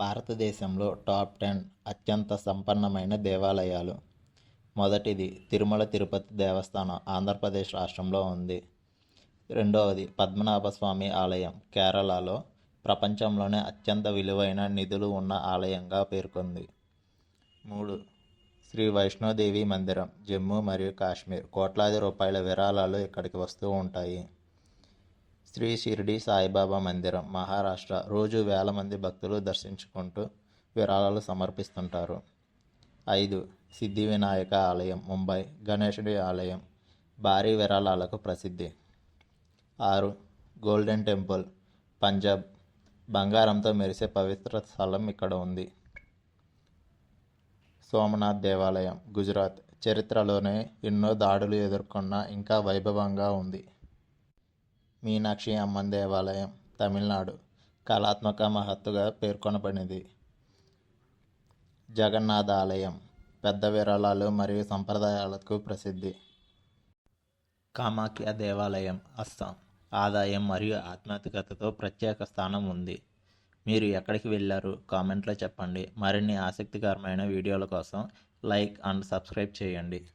భారతదేశంలో top ten అత్యంత సంపన్నమైన దేవాలయాలు. మొదటిది తిరుమల తిరుపతి దేవస్థానం ఆంధ్రప్రదేశ్ రాష్ట్రంలో ఉంది. రెండవది పద్మనాభ స్వామి ఆలయం కేరళలో ప్రపంచంలోనే అత్యంత విలువైన నిధులు ఉన్న ఆలయంగా పేర్కొంది. మూడు శ్రీ వైష్ణోదేవి మందిరం జమ్మూ మరియు కాశ్మీర్ కోట్లాది రూపాయల విరాళాలు ఇక్కడికి వస్తూ ఉంటాయి. శ్రీ షిరిడి సాయిబాబా మందిరం మహారాష్ట్ర రోజు వేల మంది భక్తులు దర్శించుకుంటూ విరాళాలు సమర్పిస్తుంటారు. ఐదు సిద్ధి వినాయక ఆలయం ముంబై గణేశుడి ఆలయం భారీ విరాళాలకు ప్రసిద్ధి. ఆరు గోల్డెన్ టెంపుల్ పంజాబ్ బంగారంతో మెరిసే పవిత్ర స్థలం ఇక్కడ ఉంది. సోమనాథ్ దేవాలయం గుజరాత్ చరిత్రలోనే ఎన్నో దాడులు ఎదుర్కొన్న ఇంకా వైభవంగా ఉంది. మీనాక్షి అమ్మన్ దేవాలయం తమిళనాడు. కళాత్మక మహత్తుగా పేర్కొనబడింది జగన్నాథ ఆలయం పెద్ద విరాళాలు మరియు సంప్రదాయాలకు ప్రసిద్ధి. కామాఖ్య దేవాలయం అస్సాం. ఆదాయం మరియు ఆధ్యాత్మికతతో ప్రత్యేక స్థానం ఉంది. మీరు ఎక్కడికి వెళ్ళారు? కామెంట్లో చెప్పండి. మరిన్ని ఆసక్తికరమైన వీడియోల కోసం లైక్ అండ్ సబ్స్క్రైబ్ చేయండి.